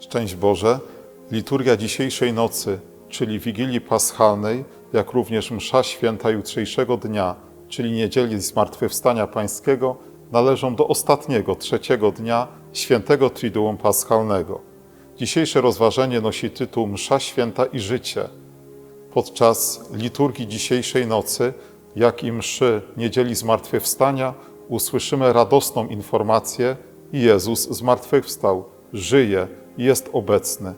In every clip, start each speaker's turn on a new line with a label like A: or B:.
A: Szczęść Boże, liturgia dzisiejszej nocy, czyli Wigilii Paschalnej, jak również msza święta jutrzejszego dnia, czyli niedzieli Zmartwychwstania Pańskiego, należą do ostatniego, trzeciego dnia świętego Triduum Paschalnego. Dzisiejsze rozważenie nosi tytuł Msza Święta i Życie. Podczas liturgii dzisiejszej nocy, jak i mszy niedzieli Zmartwychwstania, usłyszymy radosną informację: Jezus zmartwychwstał, żyje, jest obecny.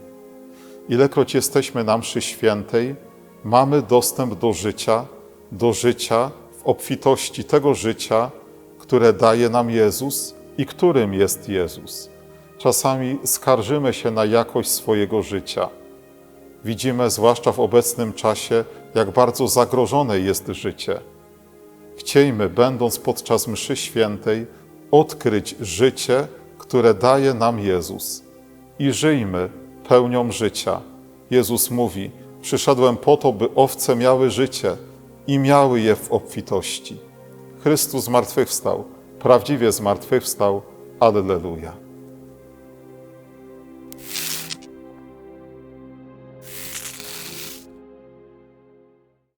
A: Ilekroć jesteśmy na mszy świętej, mamy dostęp do życia, do życia w obfitości tego życia, które daje nam Jezus i którym jest Jezus. Czasami skarżymy się na jakość swojego życia. Widzimy, zwłaszcza w obecnym czasie, jak bardzo zagrożone jest życie. Chciejmy, będąc podczas mszy świętej, odkryć życie, które daje nam Jezus i żyjmy pełnią życia. Jezus mówi: Przyszedłem po to, by owce miały życie i miały je w obfitości. Chrystus zmartwychwstał, prawdziwie zmartwychwstał. Alleluja.